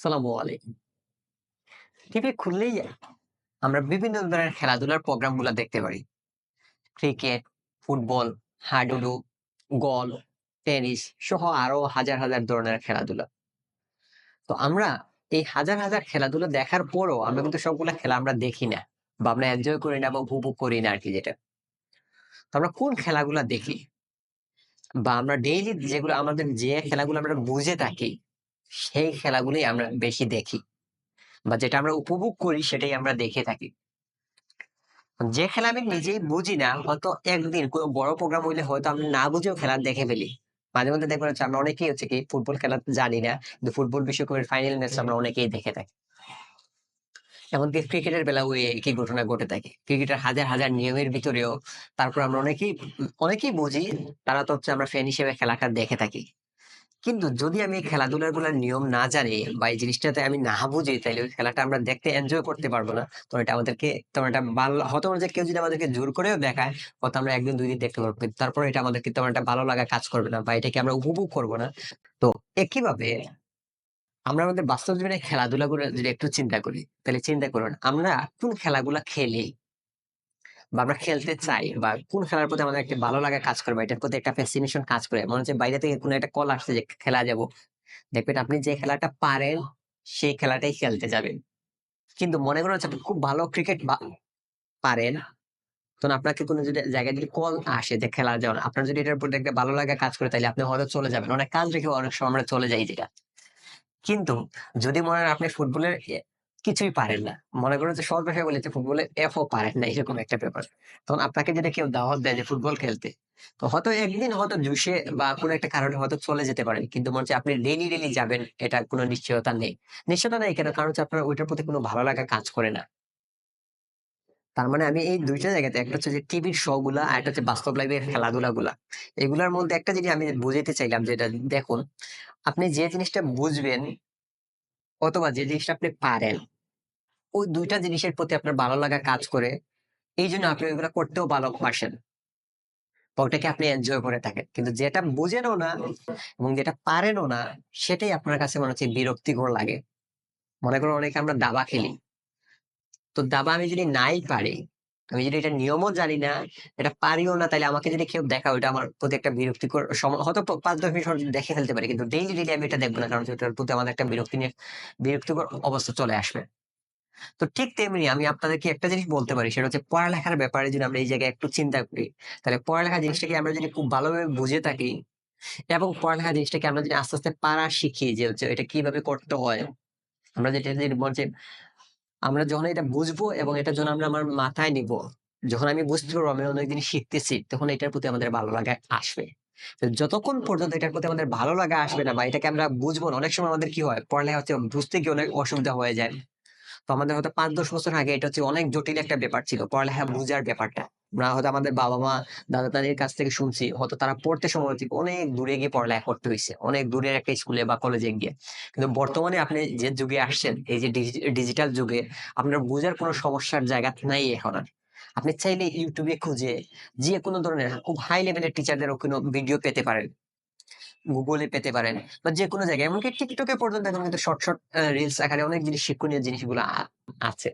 আসসালামু আলাইকুম। টিভি খুললেই আমরা বিভিন্ন ধরনের খেলাধুলার প্রোগ্রামগুলা দেখতে পারি। ক্রিকেট, ফুটবল, হাডুডু, গল, টেনিস সহ আরও হাজার হাজার ধরনের খেলাধুলা। তো আমরা এই হাজার হাজার খেলাধুলা দেখার পরও আমরা কিন্তু সবগুলা খেলা আমরা দেখি না বা আমরা এনজয় করি না বা উপভোগ করি না আর কি যেটা। তো আমরা কোন খেলাগুলা দেখি? বা আমরা ডেইলি যেগুলো আমাদের যে খেলাগুলো আমরা বুঝে থাকি সেই খেলাগুলোই আমরা বেশি দেখি বা যেটা আমরা উপভোগ করি সেটাই আমরা দেখে থাকি। যে খেলা আমি নিজেই বুঝি না, হয়তো একদিন কোনো বড় প্রোগ্রাম হইলে হয়তো আমি না বুঝেও খেলা দেখে ফেলি। মাঝে মধ্যে দেখবেন আমরা অনেকেই হচ্ছে কি ফুটবল খেলা জানি না, কিন্তু ফুটবল বিশ্বকাপের ফাইনাল ম্যাচ আমরা অনেকেই দেখে থাকি। এমনকি ক্রিকেটের বেলা ওই একই ঘটনা ঘটে থাকে। ক্রিকেটের হাজার হাজার নিয়মের ভিতরেও তারপর আমরা অনেকেই অনেকেই বুঝি, তারা তো হচ্ছে আমরা ফ্যান হিসেবে খেলাটা দেখে থাকি। কিন্তু যদি আমি খেলাধুলারগুলার নিয়ম না জানি বা এই জিনিসটাতে আমি না বুঝি তাহলে ওই খেলাটা আমরা দেখতে এনজয় করতে পারব না। তো এটা আমাদেরকে তেমন একটা ভালো হয়তো যে কেউ যদি আমাদেরকে জোর করেও দেখায় হয়তো আমরা একদিন দুই দিন দেখতে পারব, কিন্তু তারপর এটা আমাদেরকে তেমন একটা ভালো লাগা কাজ করবে না বা এটাকে আমরা উপভোগ করব না। তো একইভাবে আমরা আমাদের বাস্তব জীবনে খেলাধুলা করে যদি একটু চিন্তা করি তাহলে চিন্তা করুন, আমরা কোন খেলাগুলা খেলি? বা আমরা খেলতে চাই বা কোন খেলার প্রতি আমাদের একটা ভালো লাগা কাজ করে বা এটার প্রতি একটা ফ্যাসিনেশন কাজ করে মনে হচ্ছে বাইরে থেকে কোনো একটা কল আসছে যে খেলা যাব। দেখবেন আপনি যে খেলাটা পারেন সেই খেলাটাই খেলতে যাবেন। কিন্তু মনে করেন আপনি খুব ভালো ক্রিকেট পারেন তখন আপনাকে কোনো যদি জায়গায় যদি কল আসে যে খেলা যাওয়ার আপনার যদি এটার প্রতি একটা ভালো লাগা কাজ করে তাহলে আপনি হয়তো চলে যাবেন। অনেক কাজ রেখে অনেক সময় আমরা চলে যাই যেটা। কিন্তু যদি মনে হয় আপনি ফুটবলের কিছুই পারেন না। মনে করেন যে সব বিষয় বলেছে ফুটবলে এফ ও পারেন না এরকম একটা ব্যাপার। তখন আপনাকে যদি কেউ দাওয়াত দেয় যে ফুটবল খেলতে তো হয়তো একদিন হয়তো জুসে বা কোনো একটা কারণে হয়তো চলে যেতে পারেন। কিন্তু মনে হচ্ছে আপনি ডেলি ডেলি যাবেন এটা কোনো নিশ্চয়তা নেই। নিশ্চয়তা নেই কেন? কারণ হচ্ছে আপনার ওইটার প্রতি কোনো ভালো লাগা কাজ করে না। তার মানে আমি এই দুইটা জায়গাতে একটা হচ্ছে যে টিভির শো গুলা আর একটা হচ্ছে বাস্তব লাইফের খেলাধুলা গুলা। এগুলার মধ্যে একটা জিনিস আমি বুঝাইতে চাইলাম যেটা দেখুন আপনি যে জিনিসটা বুঝবেন অথবা যে জিনিসটা আপনি পারেন ওই দুইটা জিনিসের প্রতি আপনার ভালো লাগা কাজ করে। এই জন্য আপনি ওইগুলো করতেও ভালোবাসেন। বা ওটাকে আপনি এনজয় করে থাকেন। কিন্তু যেটা বুঝেনও না এবং যেটা পারেনও না, সেটাই আপনার কাছে মনে হচ্ছে বিরক্তিকর লাগে। মনে করো অনেকে আমরা দাবা খেলি। তো দাবা আমি যদি নাই পারি, আমি যদি এটা নিয়মও জানি না, এটা পারিও না তাহলে আমাকে যদি কেউ দেখা ওইটা আমার প্রতি একটা বিরক্তিকর হয়তো পাঁচ, দশ মিনিট দেখে ফেলতে পারি, কিন্তু ডেইলি ডেইলি আমি এটা দেখব না, কারণ ওটার প্রতি আমাদের একটা বিরক্তি নিয়ে, বিরক্তিকর অবস্থা চলে আসবে। তো ঠিক তেমনি আমি আপনাদেরকে একটা জিনিস বলতে পারি, সেটা হচ্ছে পড়ালেখার ব্যাপারে যদি আমরা এই জায়গায় একটু চিন্তা করি, তাহলে পড়ালেখা জিনিসটাকে আমরা যদি খুব ভালোভাবে বুঝে থাকি এবং পড়ালেখা জিনিসটাকে আমরা যদি আস্তে আস্তে পারা শিখি যে হচ্ছে এটা কীভাবে করতে হয়, আমরা যেটা বলছি আমরা যখন এটা বুঝব এবং এটা যখন আমরা আমার মাথায় নিব, যখন আমি বুঝতে পারব আমি অনেক জিনিস শিখতেছি, তখন এটার প্রতি আমাদের ভালো লাগা আসবে। যতক্ষণ পর্যন্ত এটার প্রতি আমাদের ভালো লাগা আসবে না বা এটাকে আমরা বুঝব না, অনেক সময় আমাদের কি হয়, পড়ালেখা হচ্ছে বুঝতে গিয়ে অনেক অসুবিধা হয়ে যায়। তো আমাদের হয়তো পাঁচ, দশ বছর আগে এটা হচ্ছে অনেক জটিল একটা ব্যাপার ছিল, পড়ালেখা বুঝার ব্যাপারটা। আমরা হয়তো আমাদের বাবা মা দাদা দাদির কাছ থেকে শুনছি, হয়তো তারা পড়তে সময় হচ্ছে অনেক দূরে গিয়ে পড়ালেখা করতে হয়েছে, অনেক দূরের একটা স্কুলে বা কলেজে গিয়ে। কিন্তু বর্তমানে আপনি যে যুগে আসছেন, এই যে ডিজিটাল যুগে, আপনার বোঝার কোনো সমস্যার জায়গা নাই এখন আর। আপনি চাইলে ইউটিউবে খুঁজে যে কোনো ধরনের, খুব হাই লেভেলের টিচারদের কোনো ভিডিও পেতে পারেন। গুগলে পেতে পারেন বা যে কোনো জায়গায়। এমনকি টিকটকে পর্যন্ত এখন কিন্তু শর্ট শর্ট রিলস আকারে অনেক জিনিস শিক্ষণীয় জিনিসগুলো আছে।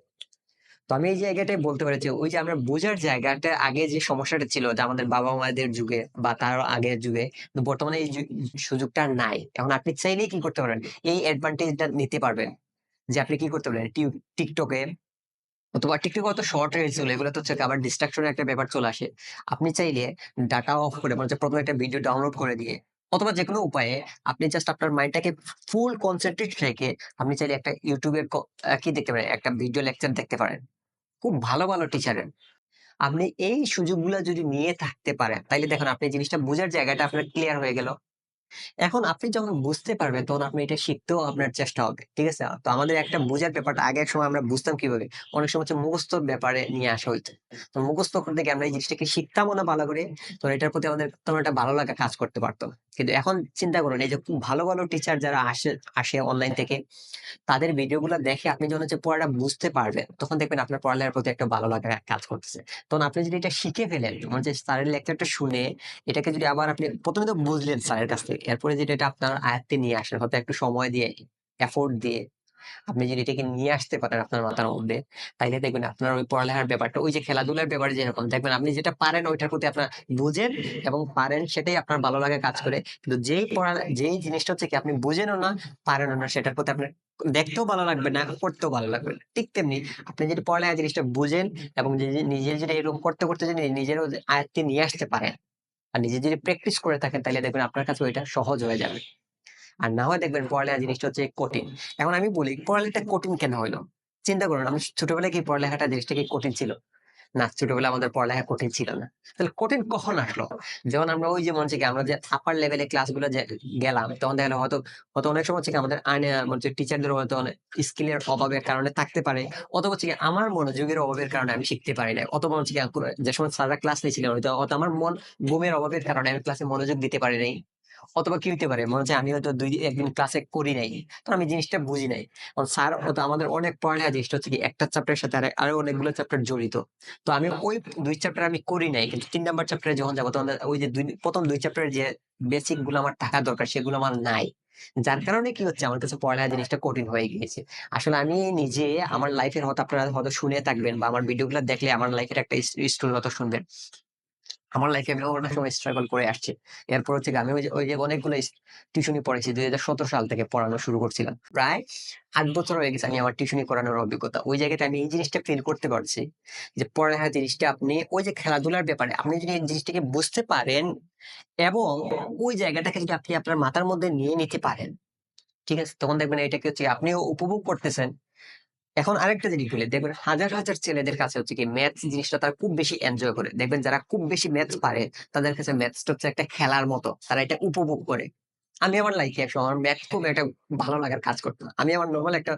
তো আমি এই জায়গাটাই বলতে পারি যে, ওই যে আমরা বোঝার জায়গাটা আগে যে সমস্যাটা ছিল যে আমাদের বাবা মাদের যুগে বা তার আগের যুগে বর্তমানে এই সুযোগটা নাই। এখন আপনি চাইলেই কি করতে পারেন? এই অ্যাডভান্টেজটা নিতে পারবেন যে আপনি কি করতে পারেন? টিকটকে অথবা টিকটকে অত শর্ট রিলসগুলো এগুলো তো হচ্ছে আবার ডিস্ট্রাকশনের একটা ব্যাপার চলে আসে। আপনি চাইলে ডাটা অফ করে মানে প্রথমে একটা ভিডিও ডাউনলোড করে দিয়ে অথবা যে কোনো উপায়ে আপনি জাস্ট আপনার মাইন্ডটাকে ফুল কনসেন্ট্রেট রেখে আপনি চাইলে একটা ইউটিউবের কি দেখতে পারেন? একটা ভিডিও লেকচার দেখতে পারেন। খুব ভালো ভালো টিচারের আপনি এই সুযোগগুলো যদি নিয়ে থাকতে পারেন, তাইলে দেখুন আপনি জিনিসটা বোঝার জায়গাটা আপনার ক্লিয়ার হয়ে গেল। এখন আপনি যখন বুঝতে পারবেন, তখন আপনি এটা শিখতেও আপনার চেষ্টা হবে, ঠিক আছে? তো আমাদের একটা বোঝার ব্যাপারটা আগের সময় আমরা বুঝতাম কীভাবে? অনেক সময় হচ্ছে মুখস্থ ব্যাপারে নিয়ে আসা হইতো। তো মুখস্থ করতে গিয়ে আমরা এই জিনিসটাকে শিখতামও না ভালো করে, তো এটার প্রতি আমাদের তেমন একটা ভালো লাগা কাজ করতে পারতো। কিন্তু এখন চিন্তা করুন, এই যে খুব ভালো ভালো টিচার যারা আসে আসে অনলাইন থেকে, তাদের ভিডিওগুলো দেখে আপনি যখন হচ্ছে পড়াটা বুঝতে পারবেন, তখন দেখবেন আপনার পড়ালেখার প্রতি একটা ভালো লাগা কাজ করতেছে। তখন আপনি যদি এটা শিখে ফেলেন মানে যে স্যারের লেকচারটা শুনে, এটাকে যদি আবার আপনি প্রথমে তো বুঝলেন স্যারের কাছ থেকে এরপরে যেটা এটা আপনার আয়ত্তে নিয়ে আসেন হয়তো একটু সময় দিয়ে এফোর্ট দিয়ে। আপনি যদি এটাকে নিয়ে আসতে পারেন আপনার মাথার মধ্যে, তাইলে দেখবেন আপনার ওই পড়ালেখার ব্যাপারটা, ওই যে খেলাধুলার ব্যাপারে যেরকম, দেখবেন আপনি যেটা পারেন ওইটার প্রতি আপনার বুঝেন এবং পারেন সেটাই আপনার ভালো লাগে কাজ করে। কিন্তু যেই পড়া, যেই জিনিসটা হচ্ছে কি আপনি বুঝেনও না, পারেনও না, সেটার প্রতি আপনার দেখতেও ভালো লাগবে না করতেও ভালো লাগবে না। ঠিক তেমনি আপনি যদি পড়ালেখা জিনিসটা বুঝেন এবং নিজে- নিজের যদি এরকম করতে করতে যদি নিজের আয়ত্তে নিয়ে আসতে পারেন আর নিজে যদি প্র্যাকটিস করে থাকেন, তাহলে দেখবেন আপনার কাছে ওইটা সহজ হয়ে যাবে। আর না হয় দেখবেন পড়ালেখা জিনিসটা হচ্ছে কঠিন। এখন আমি বলি, পড়ালেখাটা কঠিন কেন হইল? চিন্তা করুন, আমি ছোটবেলায় কি পড়ালেখাটা জিনিসটা কি কঠিন ছিল? না, ছোটবেলায় আমাদের পড়ালেখা কঠিন ছিল না। তাহলে কঠিন কখন আসলো? যখন আমরা ওই যে মনে হচ্ছে আমরা যে আপার লেভেলে ক্লাসগুলো যে গেলাম, তখন দেখা হয়তো হয়তো অনেক সময় হচ্ছে আমাদের মনে হচ্ছে টিচারদের হয়তো স্কিলের অভাবের কারণে থাকতে পারে, অথবা হচ্ছে আমার মনোযোগের অভাবের কারণে আমি শিখতে পারি না অথবা হচ্ছে যে সময় স্যাররা ক্লাস নিয়েছিলেন, হয়তো হয়তো আমার মন ঘুমের অভাবের কারণে আমি ক্লাসে মনোযোগ দিতে পারি নাই। অথবা কি হতে পারে। মনে হচ্ছে আমি হয়তো দুই একদিন ক্লাসে করি নাই তো আমি জিনিসটা বুঝি নাই। কারণ স্যার হয়তো আমাদের অনেক পড়ালেখা জিনিসটা হচ্ছে কি একটা চ্যাপ্টারের সাথে আরে- আরও অনেকগুলো চ্যাপ্টার জড়িত। তো আমি ওই দুই চ্যাপ্টার আমি করি নাই কিন্তু তিন নাম্বার চ্যাপ্টারে যখন যাব তখন ওই যে দুই প্রথম দুই চ্যাপ্টারের যে বেসিকগুলো আমার থাকা দরকার সেগুলো আমার নাই। যার কারণে কি হচ্ছে আমার কাছে পড়ালেখা জিনিসটা কঠিন হয়ে গিয়েছে। আসলে আমি নিজে আমার লাইফের হয়তো আপনারা হয়তো শুনে থাকবেন বা আমার ভিডিওগুলো দেখলে আমার লাইফের একটা স্টোরি হয়তো শুনবেন। আমার লাইফে আমি অনেক সময় স্ট্রাগল করে আসছি। এরপর হচ্ছে কি আমি ওই যে অনেকগুলো টিউশনি পড়েছি, দুই হাজার সতেরো সাল থেকে পড়ানো শুরু করছিলাম। প্রায় আট বছর হয়ে গেছে আমি আমার টিউশনি করানোর অভিজ্ঞতা। ওই জায়গাতে আমি এই জিনিসটা ফিল করতে পারছি যে পড়ালেখা জিনিসটা আপনি ওই যে খেলাধুলার ব্যাপারে আপনি যদি এই জিনিসটাকে বুঝতে পারেন এবং ওই জায়গাটাকে যদি আপনি আপনার মাথার মধ্যে নিয়ে নিতে পারেন, ঠিক আছে? তখন দেখবেন এটাকে হচ্ছে আপনিও উপভোগ করতেছেন। এখন আরেকটা জিনিস বলি, দেখবেন হাজার হাজার ছেলেদের কাছে হচ্ছে কি ম্যাথস জিনিসটা তারা খুব বেশি এনজয় করে। দেখবেন যারা খুব বেশি ম্যাথস পারে, তাদের কাছে ম্যাথসটা হচ্ছে একটা খেলার মতো। তারা এটা উপভোগ করে। আমি আমার লাইফে একসময় আমার ম্যাথ খুব একটা ভালো লাগার কাজ করতাম আমি আমার নর্মাল একটা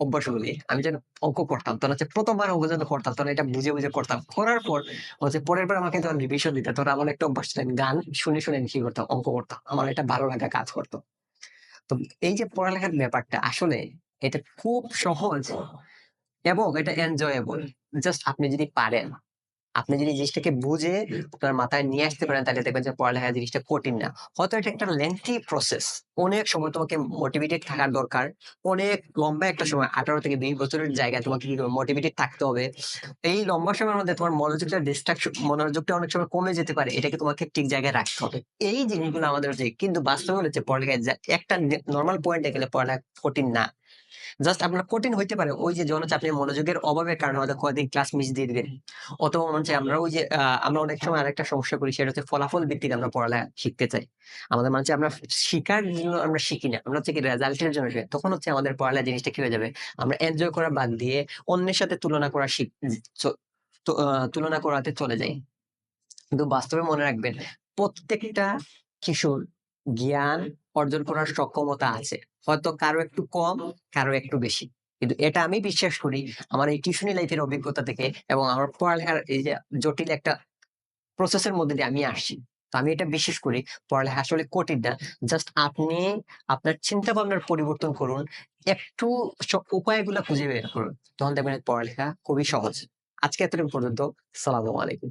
অভ্যাস বলি, আমি যেন অঙ্ক করতাম, তখন হচ্ছে প্রথমবার অঙ্ক যখন করতাম, তখন এটা বুঝে বুঝে করতাম। করার পর হচ্ছে পরের বার আমাকে যখন রিভিশন দিতে, তখন আমার একটা অভ্যাস ছিল গান শুনে শুনে কি করতাম? অঙ্ক করতাম। আমার এটা ভালো লাগা কাজ করতো। তো এই যে পড়ালেখার ব্যাপারটা, আসলে এটা খুব সহজ এবং এটা এনজয়েবল জাস্ট আপনি যদি পারেন আপনি যদি জিনিসটাকে বুঝে আপনার মাথায় নিয়ে আসতে পারেন তাহলে দেখবেন যে পড়ালেখা জিনিসটা কঠিন না। হয়তো এটা একটা লেন্থি প্রসেস অনেক সময় তোমাকে মোটিভেটেড থাকার দরকার। অনেক লম্বা একটা সময় আঠারো থেকে বিশ বছরের জায়গায় তোমাকে কি মোটিভেটেড থাকতে হবে। এই লম্বা সময়ের মধ্যে তোমার মনোযোগটা ডিস্ট্রাকশন মনোযোগটা অনেক সময় কমে যেতে পারে। এটাকে তোমাকে ঠিক জায়গায় রাখতে হবে। এই জিনিসগুলো আমাদের হচ্ছে কিন্তু বাস্তবে হচ্ছে পড়ালেখায় যা- একটা নর্মাল পয়েন্টে গেলে পড়ালেখা কঠিন না। জাস্ট আপনার কঠিন হইতে পারে। ওই যে যখন আপনি মনোযোগের অভাবের কারণে হয়তো কয়েকদিন ক্লাস মিস দিয়ে দিবেন। অথবা মনে হচ্ছে আমরা ওই যে আমরা অনেক সময় আরেকটা সমস্যা করি, সেটা হচ্ছে ফলাফল ভিত্তিক আমরা পড়ালেখা শিখতে চাই। আমাদের মনে আমরা শিকার জন্য আমরা শিখি না। আমরা হচ্ছে কি রেজাল্টের জন্য। তখন হচ্ছে আমাদের পড়ালেখা জিনিসটা কি হয়ে যাবে? আমরা এনজয় করা বাদ দিয়ে অন্যের সাথে তুলনা করা শিখ তুলনা করাতে চলে যাই। কিন্তু বাস্তবে মনে রাখবেন, প্রত্যেকটা শিশুর জ্ঞান অর্জন করার সক্ষমতা আছে। হয়তো কারও একটু কম, কারও একটু বেশি। কিন্তু এটা আমি বিশ্বাস করি, আমার এই টিউশনি লাইফের অভিজ্ঞতা থেকে এবং আমার পড়ালেখার এই যে জটিল একটা প্রসেসের মধ্যে দিয়ে আমি আসছি। তো আমি এটা বিশ্বাস করি, পড়ালেখা আসলে কঠিন না। জাস্ট আপনি আপনার চিন্তা ভাবনার পরিবর্তন করুন, একটু উপায়গুলো খুঁজে বের করুন। তখন দেখবেন পড়ালেখা খুবই সহজ। আজকে এতটুকু পর্যন্ত। সালামু আলাইকুম।